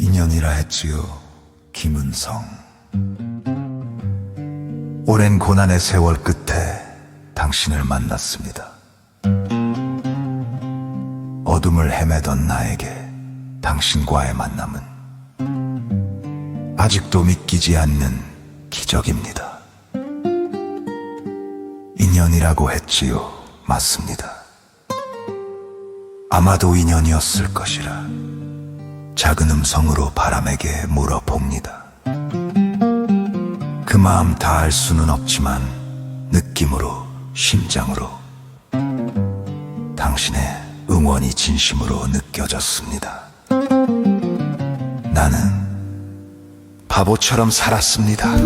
인연이라 했지요, 김은성. 오랜 고난의 세월 끝에 당신을 만났습니다. 어둠을 헤매던 나에게 당신과의 만남은 아직도 믿기지 않는 기적입니다. 인연이라고 했지요. 맞습니다. 아마도 인연이었을 것이라 작은 음성으로 바람에게 물어봅니다. 그 마음 다 알 수는 없지만 느낌으로, 심장으로 당신의 응원이 진심으로 느껴졌습니다. 나는 바보처럼 살았습니다.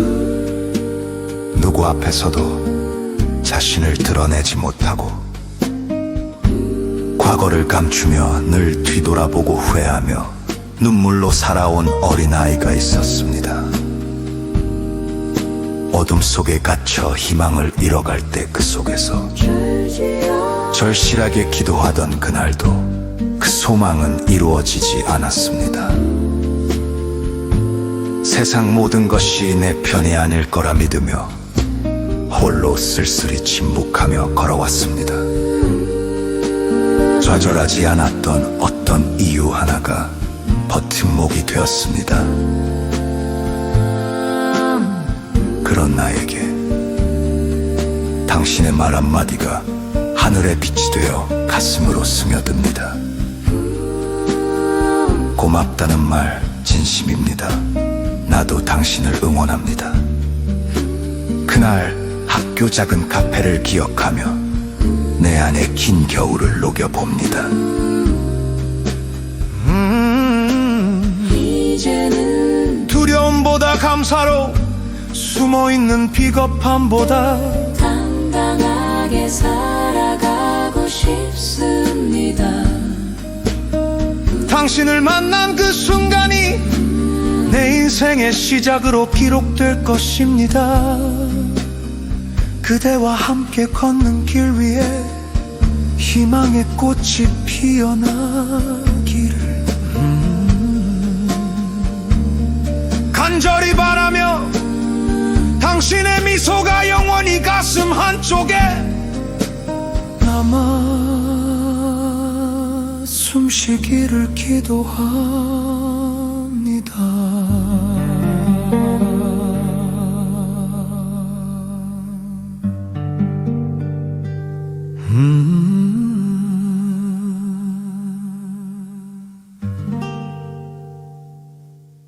누구 앞에서도 자신을 드러내지 못하고 과거를 감추며 늘 뒤돌아보고 후회하며 눈물로 살아온 어린아이가 있었습니다. 어둠 속에 갇혀 희망을 잃어갈 때 그 속에서 절실하게 기도하던 그날도 그 소망은 이루어지지 않았습니다. 세상 모든 것이 내 편이 아닐 거라 믿으며 홀로 쓸쓸히 침묵하며 걸어왔습니다. 좌절하지 않았던 어떤 되었습니다. 그런 나에게 당신의 말 한마디가 하늘의 빛이 되어 가슴으로 스며듭니다. 고맙다는 말 진심입니다. 나도 당신을 응원합니다. 그날 학교 작은 카페를 기억하며 내 안에 긴 겨울을 녹여봅니다. 감사로 숨어 있는 비겁함보다 당당하게 살아가고 싶습니다. 당신을 만난 그 순간이 내 인생의 시작으로 기록될 것입니다. 그대와 함께 걷는 길 위에 희망의 꽃이 피어나기를 간절히 바라며 당신의 미소가 영원히 가슴 한쪽에 남아 숨쉬기를 기도합니다.